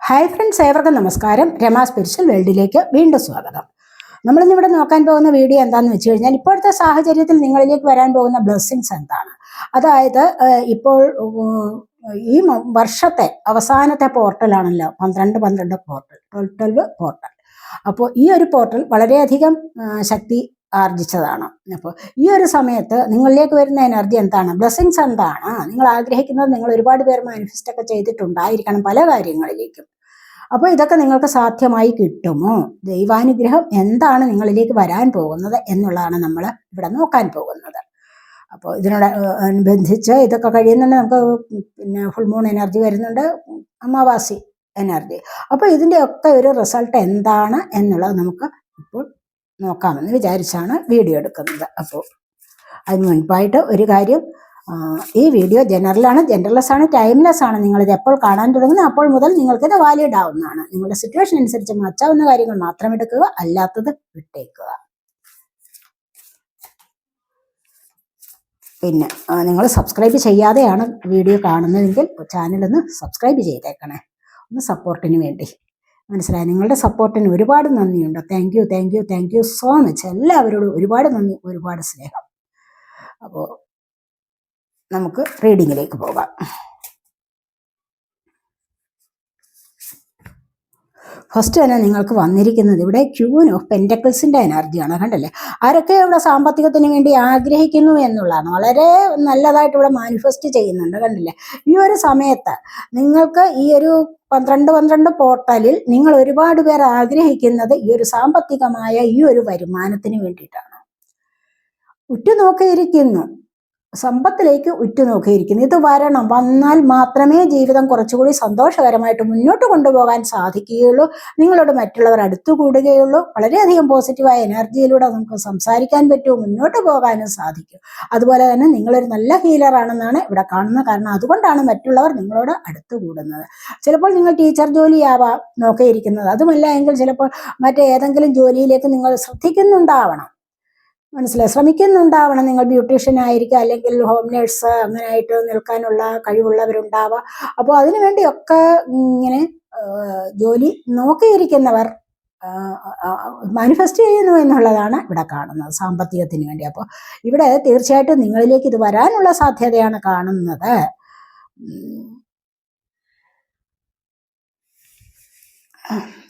Hi friends ഏവർക്കും നമസ്കാരം. Rama spiritual വേൾഡിലേക്ക് വീണ്ടും സ്വാഗതം. നമ്മളിന്നിവിടെ നോക്കാൻ പോകുന്ന വീഡിയോ എന്താണെന്ന് വെച്ച് കഴിഞ്ഞാൽ ഇപ്പോഴത്തെ സാഹചര്യത്തിൽ നിങ്ങളിലേക്ക് വരാൻ പോകുന്ന ബ്ലെസ്സിങ്സ് എന്താണ്? അതായത് ഇപ്പോൾ ഈ വർഷത്തെ അവസാനത്തെ പോർട്ടലാണല്ലോ പന്ത്രണ്ട് പന്ത്രണ്ട് പോർട്ടൽ ട്വൽവ് ട്വൽവ് പോർട്ടൽ അപ്പോൾ ഈ ഒരു പോർട്ടൽ വളരെയധികം ശക്തി ആർജിച്ചതാണ്. അപ്പോൾ ഈ ഒരു സമയത്ത് നിങ്ങളിലേക്ക് വരുന്ന എനർജി എന്താണ്? ബ്ലെസ്സിങ്സ് എന്താണ്? നിങ്ങൾ ആഗ്രഹിക്കുന്നത് നിങ്ങൾ ഒരുപാട് പേർ മാനിഫെസ്റ്റ് ഒക്കെ ചെയ്തിട്ടുണ്ടായിരിക്കണം പല കാര്യങ്ങളിലേക്കും. അപ്പോൾ ഇതൊക്കെ നിങ്ങൾക്ക് സാധ്യമായി കിട്ടുമോ? ദൈവാനുഗ്രഹം എന്താണ് നിങ്ങളിലേക്ക് വരാൻ പോകുന്നത് എന്നുള്ളതാണ് നമ്മൾ ഇവിടെ നോക്കാൻ പോകുന്നത്. അപ്പോൾ ഇതിനോട് അനുബന്ധിച്ച് ഇതൊക്കെ കഴിയുന്നുണ്ട് നമുക്ക് പിന്നെ ഫുൾ മൂൺ എനർജി വരുന്നുണ്ട് അമാവാസി എനർജി അപ്പോൾ ഇതിന്റെയൊക്കെ ഒരു റിസൾട്ട് എന്താണ് എന്നുള്ളത് നമുക്ക് ഇപ്പോൾ നോക്കാമെന്ന് വിചാരിച്ചാണ് വീഡിയോ എടുക്കുന്നത്. അപ്പോൾ അതിന് മുൻപായിട്ട് ഒരു കാര്യം ഈ വീഡിയോ ജനറലാണ് ജനറൽലെസ് ആണ് ടൈംലെസ് ആണ് നിങ്ങളിത് എപ്പോൾ കാണാൻ തുടങ്ങുന്നത് അപ്പോൾ മുതൽ നിങ്ങൾക്കിത് വാലിഡ് ആവുന്നതാണ് നിങ്ങളുടെ സിറ്റുവേഷൻ അനുസരിച്ച് മാറ്റാവുന്ന കാര്യങ്ങൾ മാത്രം എടുക്കുക അല്ലാത്തത് വിട്ടേക്കുക. പിന്നെ നിങ്ങൾ സബ്സ്ക്രൈബ് ചെയ്യാതെയാണ് വീഡിയോ കാണുന്നതെങ്കിൽ ചാനലൊന്ന് സബ്സ്ക്രൈബ് ചെയ്തേക്കണേ. ഒന്ന് സപ്പോർട്ടിന് വേണ്ടി. മനസ്സിലായി? നിങ്ങളുടെ സപ്പോർട്ടിന് ഒരുപാട് നന്ദിയുണ്ട്. Thank you thank you thank you so much എല്ലാവരോടും ഒരുപാട് നന്ദി ഒരുപാട് സ്നേഹം. അപ്പോൾ നമുക്ക് റീഡിങ്ങിലേക്ക് പോകാം. ഫസ്റ്റ് തന്നെ നിങ്ങൾക്ക് വന്നിരിക്കുന്നത് ഇവിടെ ക്യൂൻ ഓഫ് പെന്റക്കിൾസിന്റെ എനർജിയാണ് കണ്ടല്ലേ? ആരൊക്കെ ഇവിടെ സാമ്പത്തികത്തിന് വേണ്ടി ആഗ്രഹിക്കുന്നു എന്നുള്ളതാണ്. വളരെ നല്ലതായിട്ട് ഇവിടെ മാനിഫെസ്റ്റ് ചെയ്യുന്നുണ്ട് കണ്ടില്ലേ? ഈ ഒരു സമയത്ത് നിങ്ങൾക്ക് ഈ ഒരു പന്ത്രണ്ട് പന്ത്രണ്ട് പോർട്ടലിൽ നിങ്ങൾ ഒരുപാട് പേർ ആഗ്രഹിക്കുന്നത് ഈ ഒരു സാമ്പത്തികമായ ഈ ഒരു വരുമാനത്തിന് വേണ്ടിയിട്ടാണ്. ഉറ്റുനോക്കിയിരിക്കുന്നു. സമ്പത്തിലേക്ക് ഉറ്റുനോക്കിയിരിക്കുന്നു. ഇത് വരണം. വന്നാൽ മാത്രമേ ജീവിതം കുറച്ചുകൂടി സന്തോഷകരമായിട്ട് മുന്നോട്ട് കൊണ്ടുപോകാൻ സാധിക്കുകയുള്ളൂ. നിങ്ങളോട് മറ്റുള്ളവർ അടുത്തു കൂടുകയുള്ളൂ വളരെയധികം പോസിറ്റീവായ എനർജിയിലൂടെ നമുക്ക് സംസാരിക്കാൻ പറ്റും മുന്നോട്ട് പോകാനും സാധിക്കും. അതുപോലെ തന്നെ നിങ്ങളൊരു നല്ല ഹീലറാണെന്നാണ് ഇവിടെ കാണുന്നത് കാരണം. അതുകൊണ്ടാണ് മറ്റുള്ളവർ നിങ്ങളോട് അടുത്തു കൂടുന്നത് ചിലപ്പോൾ നിങ്ങൾ ടീച്ചർ ജോലിയാവാം നോക്കിയിരിക്കുന്നത്. അതുമല്ല എങ്കിൽ ചിലപ്പോൾ മറ്റേതെങ്കിലും ജോലിയിലേക്ക് നിങ്ങൾ ശ്രദ്ധിക്കുന്നുണ്ടാവണം. മനസ്സിലായി. ശ്രമിക്കുന്നുണ്ടാവണം. നിങ്ങൾ ബ്യൂട്ടീഷ്യൻ ആയിരിക്കുക അല്ലെങ്കിൽ ഹോം നേഴ്സ് അങ്ങനെയായിട്ട് നിൽക്കാനുള്ള കഴിവുള്ളവരുണ്ടാവുക അപ്പോൾ അതിനുവേണ്ടിയൊക്കെ ഇങ്ങനെ ജോലി നോക്കിയിരിക്കുന്നവർ മാനിഫെസ്റ്റ് ചെയ്യുന്നു എന്നുള്ളതാണ് ഇവിടെ കാണുന്നത് സാമ്പത്തികത്തിന് വേണ്ടി. അപ്പോൾ ഇവിടെ തീർച്ചയായിട്ടും നിങ്ങളിലേക്ക് ഇത് വരാനുള്ള സാധ്യതയാണ് കാണുന്നത്.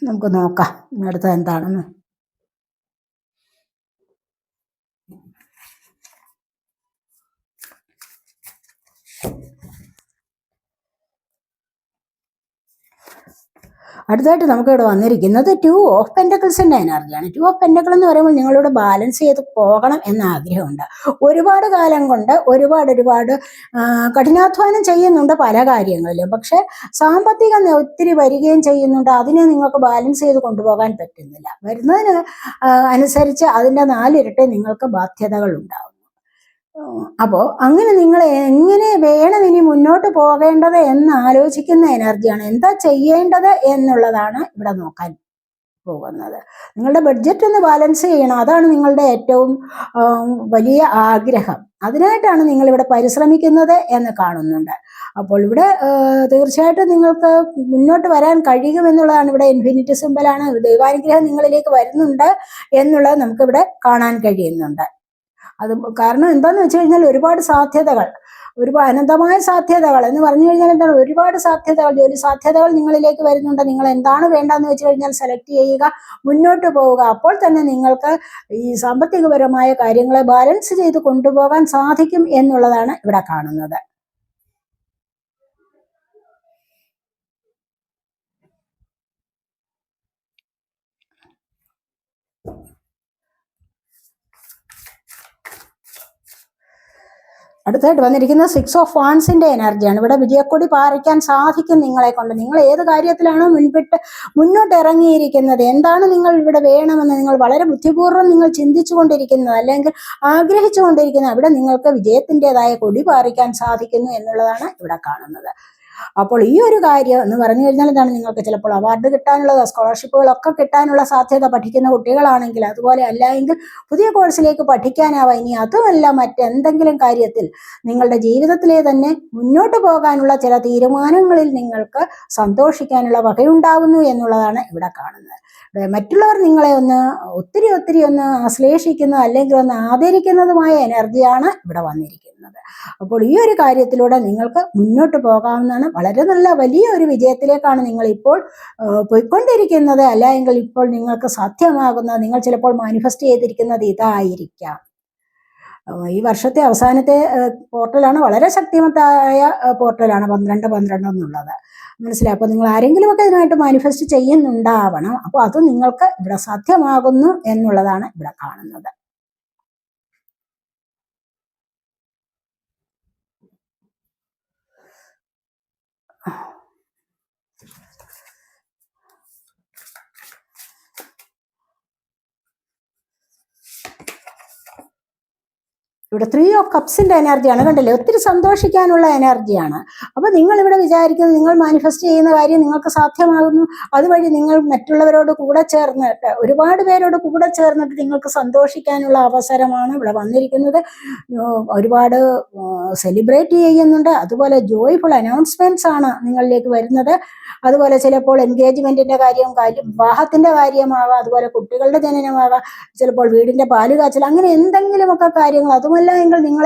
നമുക്ക് നോക്കാം. ഇന്നടുത്ത് എന്താണെന്ന്. അടുത്തായിട്ട് നമുക്ക് ഇവിടെ വന്നിരിക്കുന്നത് ടു ഓഫ് പെൻഡക്കിൾസിന്റെ എനർജിയാണ് ടു ഓഫ് പെൻഡക്കിൾ എന്ന് പറയുമ്പോൾ നിങ്ങളിവിടെ ബാലൻസ് ചെയ്ത് പോകണം എന്ന ആഗ്രഹമുണ്ട്. ഒരുപാട് കാലം കൊണ്ട് ഒരുപാട് ഒരുപാട് കഠിനാധ്വാനം ചെയ്യുന്നുണ്ട് പല കാര്യങ്ങളിലും. പക്ഷെ സാമ്പത്തികം ഒത്തിരി വരികയും ചെയ്യുന്നുണ്ട്. അതിനെ നിങ്ങൾക്ക് ബാലൻസ് ചെയ്ത് കൊണ്ടുപോകാൻ പറ്റുന്നില്ല. വരുന്നതിന് അനുസരിച്ച് അതിന്റെ നാലിരട്ടി നിങ്ങൾക്ക് ബാധ്യതകൾ ഉണ്ടാവും അപ്പോൾ അങ്ങനെ നിങ്ങൾ എങ്ങനെ വേണം ഇനി മുന്നോട്ട് പോകേണ്ടത് എന്ന് ആലോചിക്കുന്ന എനർജിയാണ്. എന്താ ചെയ്യേണ്ടത് എന്നുള്ളതാണ് ഇവിടെ നോക്കാൻ പോകുന്നത്. നിങ്ങളുടെ ബഡ്ജറ്റ് ഒന്ന് ബാലൻസ് ചെയ്യണം. അതാണ് നിങ്ങളുടെ ഏറ്റവും വലിയ ആഗ്രഹം. അതിനായിട്ടാണ് നിങ്ങൾ ഇവിടെ പരിശ്രമിക്കുന്നത് എന്ന് കാണുന്നുണ്ട്. അപ്പോൾ ഇവിടെ തീർച്ചയായിട്ടും നിങ്ങൾക്ക് മുന്നോട്ട് വരാൻ കഴിയുമെന്നുള്ളതാണ് ഇവിടെ ഇൻഫിനിറ്റി സിമ്പലാണ് ദൈവാനുഗ്രഹം നിങ്ങളിലേക്ക് വരുന്നുണ്ട് എന്നുള്ളത് നമുക്കിവിടെ കാണാൻ കഴിയുന്നുണ്ട്. അത് കാരണം എന്താന്ന് വെച്ച് കഴിഞ്ഞാൽ ഒരുപാട് സാധ്യതകൾ ഒരുപാട് അനന്തമായ സാധ്യതകൾ എന്ന് പറഞ്ഞു കഴിഞ്ഞാൽ എന്താണ്? ഒരുപാട് സാധ്യതകൾ ജോലി സാധ്യതകൾ നിങ്ങളിലേക്ക് വരുന്നുണ്ട്. നിങ്ങൾ എന്താണ് വേണ്ടതെന്ന് വെച്ച് കഴിഞ്ഞാൽ സെലക്ട് ചെയ്യുക മുന്നോട്ട് പോവുക. അപ്പോൾ തന്നെ നിങ്ങൾക്ക് ഈ സാമ്പത്തികപരമായ കാര്യങ്ങളെ ബാലൻസ് ചെയ്ത് കൊണ്ടുപോകാൻ സാധിക്കും എന്നുള്ളതാണ് ഇവിടെ കാണുന്നത്. അടുത്തായിട്ട് വന്നിരിക്കുന്ന സിക്സ് ഓഫ് വാൺസിന്റെ എനർജിയാണ് ഇവിടെ വിജയക്കൊടി പാറിക്കാൻ സാധിക്കും നിങ്ങളെ കൊണ്ട്. നിങ്ങൾ ഏത് കാര്യത്തിലാണോ മുൻപിട്ട് മുന്നോട്ട് ഇറങ്ങിയിരിക്കുന്നത് എന്താണ് നിങ്ങൾ ഇവിടെ വേണമെന്ന് നിങ്ങൾ വളരെ ബുദ്ധിപൂർവം നിങ്ങൾ ചിന്തിച്ചു കൊണ്ടിരിക്കുന്നത് അല്ലെങ്കിൽ ആഗ്രഹിച്ചു കൊണ്ടിരിക്കുന്നത് അവിടെ നിങ്ങൾക്ക് വിജയത്തിന്റെതായ കൊടി പാറിക്കാൻ സാധിക്കുന്നു എന്നുള്ളതാണ് ഇവിടെ കാണുന്നത്. അപ്പോൾ ഈ ഒരു കാര്യം എന്ന് പറഞ്ഞു കഴിഞ്ഞാൽ എന്താണ് നിങ്ങൾക്ക് ചിലപ്പോൾ അവാർഡ് കിട്ടാനുള്ളത് സ്കോളർഷിപ്പുകളൊക്കെ കിട്ടാനുള്ള സാധ്യത പഠിക്കുന്ന കുട്ടികളാണെങ്കിൽ അതുപോലെ അല്ല എങ്കിൽ പുതിയ കോഴ്സിലേക്ക് പഠിക്കാനാവാം. ഇനി അതുമല്ല മറ്റെന്തെങ്കിലും കാര്യത്തിൽ നിങ്ങളുടെ ജീവിതത്തിലെ തന്നെ മുന്നോട്ട് പോകാനുള്ള ചില തീരുമാനങ്ങളിൽ നിങ്ങൾക്ക് സന്തോഷിക്കാനുള്ള വകയുണ്ടാവുന്നു എന്നുള്ളതാണ് ഇവിടെ കാണുന്നത്. മറ്റുള്ളവർ നിങ്ങളെ ഒന്ന് ഒത്തിരി ഒത്തിരി ഒന്ന് ആശ്ലേഷിക്കുന്ന അല്ലെങ്കിൽ ഒന്ന് ആദരിക്കുന്നതുമായ എനർജിയാണ് ഇവിടെ വന്നിരിക്കുന്നത്. അപ്പോൾ ഈ ഒരു കാര്യത്തിലൂടെ നിങ്ങൾക്ക് മുന്നോട്ട് പോകാവുന്നതാണ്. വളരെ നല്ല വലിയ ഒരു വിജയത്തിലേക്കാണ് നിങ്ങൾ ഇപ്പോൾ പോയിക്കൊണ്ടിരിക്കുന്നത്. അല്ല എങ്കിൽ ഇപ്പോൾ നിങ്ങൾക്ക് സാധ്യമാകുന്ന നിങ്ങൾ ചിലപ്പോൾ മാനിഫെസ്റ്റ് ചെയ്തിരിക്കുന്നത് ഇതായിരിക്കാം. ഈ വർഷത്തെ അവസാനത്തെ പോർട്ടലാണ് വളരെ ശക്തിമത്തായ പോർട്ടലാണ് പന്ത്രണ്ട് പന്ത്രണ്ട് എന്നുള്ളത്. മനസ്സിലായി. അപ്പോൾ നിങ്ങൾ ആരെങ്കിലും ഒക്കെ ഇതിനായിട്ട് മാനിഫെസ്റ്റ് ചെയ്യുന്നുണ്ടാവണം. അപ്പോൾ അത് നിങ്ങൾക്ക് ഇവിടെ സാധ്യമാകുന്നു എന്നുള്ളതാണ് ഇവിടെ കാണുന്നത്. ഇവിടെ ത്രീ ഓഫ് കപ്സിന്റെ എനർജിയാണ് കണ്ടില്ലേ? ഒത്തിരി സന്തോഷിക്കാനുള്ള എനർജിയാണ് അപ്പൊ നിങ്ങൾ ഇവിടെ വിചാരിക്കുന്നത് നിങ്ങൾ മാനിഫെസ്റ്റ് ചെയ്യുന്ന കാര്യം നിങ്ങൾക്ക് സാധ്യമാകുന്നു. അതുവഴി നിങ്ങൾ മറ്റുള്ളവരോട് കൂടെ ചേർന്നിട്ട് ഒരുപാട് പേരോട് കൂടെ ചേർന്നിട്ട് നിങ്ങൾക്ക് സന്തോഷിക്കാനുള്ള അവസരമാണ് ഇവിടെ വന്നിരിക്കുന്നത്. ഒരുപാട് സെലിബ്രേറ്റ് ചെയ്യുന്നുണ്ട്. അതുപോലെ ജോയ്ഫുൾ അനൗൺസ്മെന്റ്സ് ആണ് നിങ്ങളിലേക്ക് വരുന്നത്. അതുപോലെ ചിലപ്പോൾ എൻഗേജ്മെന്റിന്റെ കാര്യം വിവാഹത്തിന്റെ കാര്യമാവാം. അതുപോലെ കുട്ടികളുടെ ജനനമാവാം. ചിലപ്പോൾ വീടിന്റെ പാൽ കാച്ചൽ അങ്ങനെ എന്തെങ്കിലുമൊക്കെ കാര്യങ്ങൾ. അതുമല്ല എങ്കിൽ നിങ്ങൾ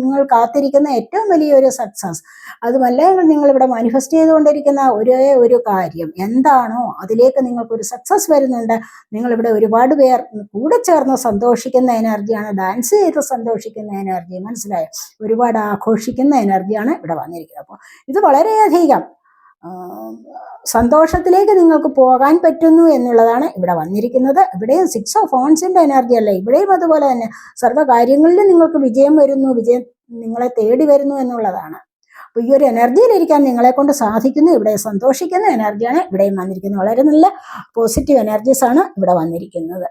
നിങ്ങൾ കാത്തിരിക്കുന്ന ഏറ്റവും വലിയൊരു സക്സസ് അതുമല്ല എങ്കിൽ നിങ്ങൾ ഇവിടെ മാനിഫെസ്റ്റ് ചെയ്തുകൊണ്ടിരിക്കുന്ന ഒരേ ഒരു കാര്യം എന്താണോ അതിലേക്ക് നിങ്ങൾക്കൊരു സക്സസ് വരുന്നുണ്ട്. നിങ്ങളിവിടെ ഒരുപാട് പേർ കൂടെ ചേർന്ന് സന്തോഷിക്കുന്ന എനർജിയാണ് ഡാൻസ് ചെയ്ത് സന്തോഷിക്കുന്ന എനർജി മനസ്സിലായോ? ഒരുപാട് ആഘോഷിക്കുന്ന എനർജിയാണ് ഇവിടെ വന്നിരിക്കുന്നത്. അപ്പോൾ ഇത് വളരെയധികം സന്തോഷത്തിലേക്ക് നിങ്ങൾക്ക് പോകാൻ പറ്റുന്നു എന്നുള്ളതാണ് ഇവിടെ വന്നിരിക്കുന്നത്. ഇവിടെയും സിക്സ് ഓഫ് ഫോൺസിന്റെ എനർജി അല്ല? ഇവിടെയും അതുപോലെ തന്നെ സർവ കാര്യങ്ങളിലും നിങ്ങൾക്ക് വിജയം വരുന്നു വിജയം നിങ്ങളെ തേടി വരുന്നു എന്നുള്ളതാണ്. അപ്പോൾ ഈ ഒരു എനർജിയിലിരിക്കാൻ നിങ്ങളെ കൊണ്ട് സാധിക്കുന്നു ഇവിടെ സന്തോഷിക്കുന്ന എനർജിയാണ് ഇവിടെയും വന്നിരിക്കുന്നത് വളരെ നല്ല പോസിറ്റീവ് എനർജീസ് ആണ് ഇവിടെ വന്നിരിക്കുന്നത്.